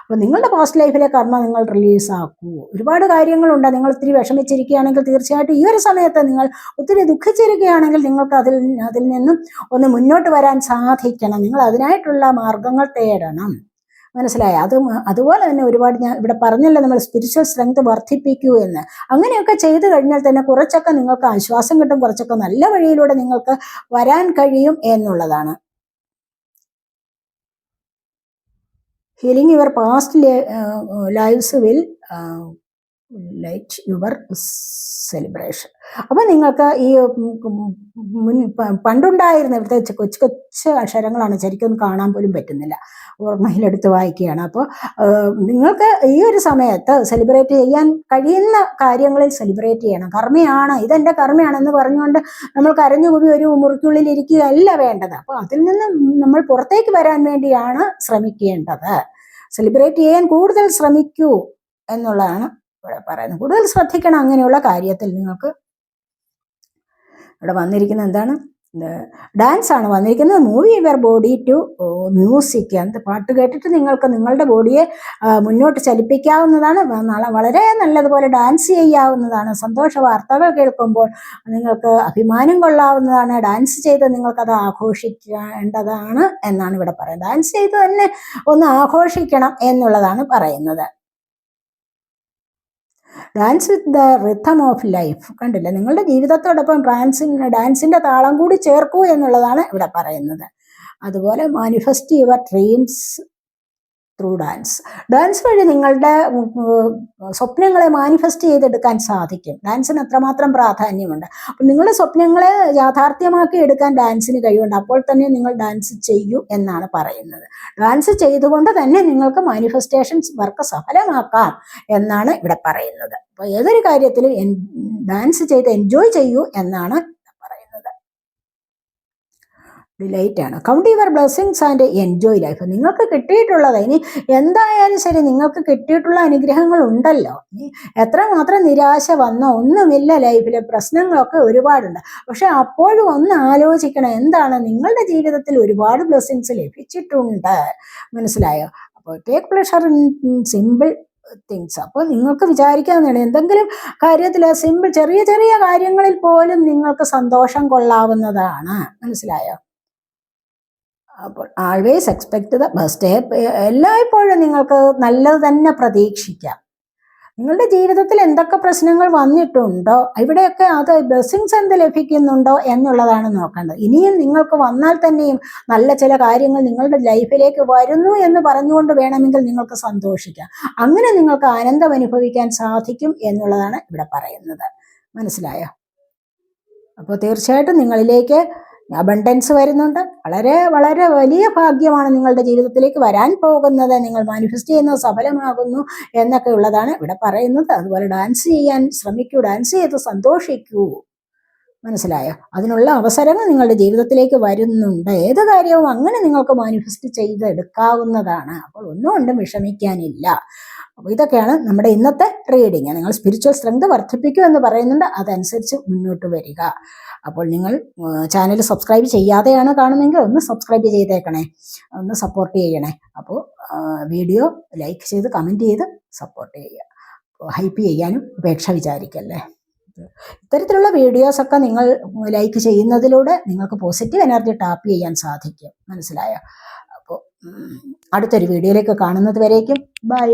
അപ്പൊ നിങ്ങളുടെ പാസ്റ്റ് ലൈഫിലെ കർമ്മ നിങ്ങൾ റിലീസ് ആക്കൂ. ഒരുപാട് കാര്യങ്ങളുണ്ട്. നിങ്ങൾ ഒത്തിരി വിഷമിച്ചിരിക്കുകയാണെങ്കിൽ തീർച്ചയായിട്ടും ഈ ഒരു സമയത്ത് നിങ്ങൾ ഒത്തിരി ദുഃഖിച്ചിരിക്കുകയാണെങ്കിൽ നിങ്ങൾക്ക് അതിൽ അതിൽ നിന്നും ഒന്ന് മുന്നോട്ട് വരാൻ സാധിക്കണം. നിങ്ങൾ അതിനായിട്ടുള്ള മാർഗങ്ങൾ തേടണം. മനസ്സിലായ? അത് അതുപോലെ തന്നെ ഒരുപാട് ഞാൻ ഇവിടെ പറഞ്ഞല്ലോ നമ്മൾ സ്പിരിച്വൽ സ്ട്രെങ്ത് വർദ്ധിപ്പിക്കൂ എന്ന്. അങ്ങനെയൊക്കെ ചെയ്തു കഴിഞ്ഞാൽ തന്നെ കുറച്ചൊക്കെ നിങ്ങൾക്ക് ആശ്വാസം കിട്ടും കുറച്ചൊക്കെ നല്ല വഴിയിലൂടെ നിങ്ങൾക്ക് വരാൻ കഴിയും എന്നുള്ളതാണ്. Healing your past lives will light your celebration അപ്പം നിങ്ങൾക്ക് ഈ മുൻ പണ്ടുണ്ടായിരുന്ന ഇവിടുത്തെ കൊച്ചു കൊച്ചു അക്ഷരങ്ങളാണ് ശരിക്കും കാണാൻ പോലും പറ്റുന്നില്ല. ഓർമ്മയിലെടുത്ത് വായിക്കുകയാണ്. അപ്പോൾ നിങ്ങൾക്ക് ഈ ഒരു സമയത്ത് സെലിബ്രേറ്റ് ചെയ്യാൻ കഴിയുന്ന കാര്യങ്ങളിൽ സെലിബ്രേറ്റ് ചെയ്യണം. കർമ്മയാണ് ഇതെന്റെ കർമ്മയാണെന്ന് പറഞ്ഞുകൊണ്ട് നമ്മൾ കരഞ്ഞുകൂടി ഒരു മുറിക്കുള്ളിൽ ഇരിക്കുകയല്ല വേണ്ടത്. അപ്പോൾ അതിൽ നിന്ന് നമ്മൾ പുറത്തേക്ക് വരാൻ വേണ്ടിയാണ് ശ്രമിക്കേണ്ടത്. സെലിബ്രേറ്റ് ചെയ്യാൻ കൂടുതൽ ശ്രമിക്കൂ എന്നുള്ളതാണ് ഇവിടെ പറയുന്നത്. കൂടുതൽ ശ്രദ്ധിക്കണം അങ്ങനെയുള്ള കാര്യത്തിൽ നിങ്ങൾക്ക് ഇവിടെ വന്നിരിക്കുന്നത് എന്താണ്? ഡാൻസ് ആണ് വന്നിരിക്കുന്നത്. Move your body to music എന്ത് പാട്ട് കേട്ടിട്ട് നിങ്ങൾക്ക് നിങ്ങളുടെ ബോഡിയെ മുന്നോട്ട് ചലിപ്പിക്കാവുന്നതാണ്. വളരെ നല്ലതുപോലെ ഡാൻസ് ചെയ്യാവുന്നതാണ്. സന്തോഷ വാർത്തകൾ കേൾക്കുമ്പോൾ നിങ്ങൾക്ക് അഭിമാനം കൊള്ളാവുന്നതാണ്. ഡാൻസ് ചെയ്ത് നിങ്ങൾക്കത് ആഘോഷിക്കേണ്ടതാണ് എന്നാണ് ഇവിടെ പറയുന്നത്. ഡാൻസ് ചെയ്ത് തന്നെ ഒന്ന് ആഘോഷിക്കണം എന്നുള്ളതാണ് പറയുന്നത്. Dance with the rhythm of life കണ്ടില്ല? നിങ്ങളുടെ ജീവിതത്തോടൊപ്പം ഡാൻസിന് ഡാൻസിന്റെ താളം കൂടി ചേർക്കൂ എന്നുള്ളതാണ് ഇവിടെ പറയുന്നത്. അതുപോലെ manifest your dreams through dance dance വഴി നിങ്ങളുടെ സ്വപ്നങ്ങളെ മാനിഫെസ്റ്റ് ചെയ്തെടുക്കാൻ സാധിക്കും. ഡാൻസിന് അത്രമാത്രം പ്രാധാന്യമുണ്ട്. അപ്പം നിങ്ങളുടെ സ്വപ്നങ്ങളെ യാഥാർത്ഥ്യമാക്കി എടുക്കാൻ ഡാൻസിന് കഴിവുണ്ട്. അപ്പോൾ തന്നെ നിങ്ങൾ ഡാൻസ് ചെയ്യൂ എന്നാണ് പറയുന്നത്. ഡാൻസ് ചെയ്തുകൊണ്ട് തന്നെ നിങ്ങൾക്ക് മാനിഫെസ്റ്റേഷൻസ് വർക്ക് സഫലമാക്കാം എന്നാണ് ഇവിടെ പറയുന്നത്. അപ്പോൾ ഏതൊരു കാര്യത്തിലും ഡാൻസ് ചെയ്ത് എൻജോയ് ചെയ്യൂ എന്നാണ് ഡിലൈറ്റ് ആണ്. Count your blessings and enjoy life നിങ്ങൾക്ക് കിട്ടിയിട്ടുള്ളത് ഇനി എന്തായാലും ശരി നിങ്ങൾക്ക് കിട്ടിയിട്ടുള്ള അനുഗ്രഹങ്ങൾ ഉണ്ടല്ലോ. ഇനി എത്രമാത്രം നിരാശ വന്നോ ഒന്നുമില്ല ലൈഫിൽ പ്രശ്നങ്ങളൊക്കെ ഒരുപാടുണ്ട്. പക്ഷെ അപ്പോഴും ഒന്ന് ആലോചിക്കണം എന്താണ് നിങ്ങളുടെ ജീവിതത്തിൽ ഒരുപാട് ബ്ലെസ്സിങ്സ് ലഭിച്ചിട്ടുണ്ട്. മനസ്സിലായോ? അപ്പോൾ take pleasure in simple things അപ്പോൾ നിങ്ങൾക്ക് വിചാരിക്കാവുന്നതാണ് എന്തെങ്കിലും കാര്യത്തിൽ സിമ്പിൾ ചെറിയ ചെറിയ കാര്യങ്ങളിൽ പോലും നിങ്ങൾക്ക് സന്തോഷം കൊള്ളാവുന്നതാണ്. മനസ്സിലായോ? അപ്പോൾ ആൾവേസ് എക്സ്പെക്ട് ദ ബെസ്റ്റ് എല്ലായ്പ്പോഴും നിങ്ങൾക്ക് നല്ലത് തന്നെ പ്രതീക്ഷിക്കാം. നിങ്ങളുടെ ജീവിതത്തിൽ എന്തൊക്കെ പ്രശ്നങ്ങൾ വന്നിട്ടുണ്ടോ ഇവിടെയൊക്കെ അത് ബ്ലെസ്സിങ്സ് എന്ത് ലഭിക്കുന്നുണ്ടോ എന്നുള്ളതാണ് നോക്കേണ്ടത്. ഇനിയും നിങ്ങൾക്ക് വന്നാൽ തന്നെയും നല്ല ചില കാര്യങ്ങൾ നിങ്ങളുടെ ലൈഫിലേക്ക് വരുന്നു എന്ന് പറഞ്ഞുകൊണ്ട് വേണമെങ്കിൽ നിങ്ങൾക്ക് സന്തോഷിക്കാം. അങ്ങനെ നിങ്ങൾക്ക് ആനന്ദം അനുഭവിക്കാൻ സാധിക്കും എന്നുള്ളതാണ് ഇവിടെ പറയുന്നത്. മനസ്സിലായോ? അപ്പോൾ തീർച്ചയായിട്ടും നിങ്ങളിലേക്ക് അബണ്ടൻസ് വരുന്നുണ്ട്. വളരെ വളരെ വലിയ ഭാഗ്യമാണ് നിങ്ങളുടെ ജീവിതത്തിലേക്ക് വരാൻ പോകുന്നത്. നിങ്ങൾ മാനിഫെസ്റ്റ് ചെയ്യുന്നത് സഫലമാകുന്നു എന്നൊക്കെ ഉള്ളതാണ് ഇവിടെ പറയുന്നത്. അതുപോലെ ഡാൻസ് ചെയ്യാൻ ശ്രമിക്കൂ ഡാൻസ് ചെയ്ത് സന്തോഷിക്കൂ. മനസ്സിലായോ? അതിനുള്ള അവസരങ്ങൾ നിങ്ങളുടെ ജീവിതത്തിലേക്ക് വരുന്നുണ്ട്. ഏത് കാര്യവും അങ്ങനെ നിങ്ങൾക്ക് മാനിഫെസ്റ്റ് ചെയ്തെടുക്കാവുന്നതാണ്. അപ്പോൾ ഒന്നുകൊണ്ടും വിഷമിക്കാനില്ല. അപ്പോൾ ഇതൊക്കെയാണ് നമ്മുടെ ഇന്നത്തെ റീഡിങ് നിങ്ങൾ സ്പിരിച്വൽ സ്ട്രെങ്ത് വർദ്ധിപ്പിക്കൂ എന്ന് പറയുന്നുണ്ട്. അതനുസരിച്ച് മുന്നോട്ട് വരിക. അപ്പോൾ നിങ്ങൾ ചാനൽ സബ്സ്ക്രൈബ് ചെയ്യാതെയാണ് കാണുന്നതെങ്കിൽ ഒന്ന് സബ്സ്ക്രൈബ് ചെയ്തേക്കണേ. ഒന്ന് സപ്പോർട്ട് ചെയ്യണേ. അപ്പോൾ വീഡിയോ ലൈക്ക് ചെയ്ത് കമന്റ് ചെയ്ത് സപ്പോർട്ട് ചെയ്യുക. ഹൈപ്പ് ചെയ്യാനും ഉപേക്ഷ വിചാരിക്കല്ലേ? ഇത്തരത്തിലുള്ള വീഡിയോസൊക്കെ നിങ്ങൾ ലൈക്ക് ചെയ്യുന്നതിലൂടെ നിങ്ങൾക്ക് പോസിറ്റീവ് എനർജി ടാപ്പ് ചെയ്യാൻ സാധിക്കും. മനസ്സിലായോ? അപ്പോൾ അടുത്തൊരു വീഡിയോയിലേക്ക് കാണുന്നത് വരേക്കും. ബൈ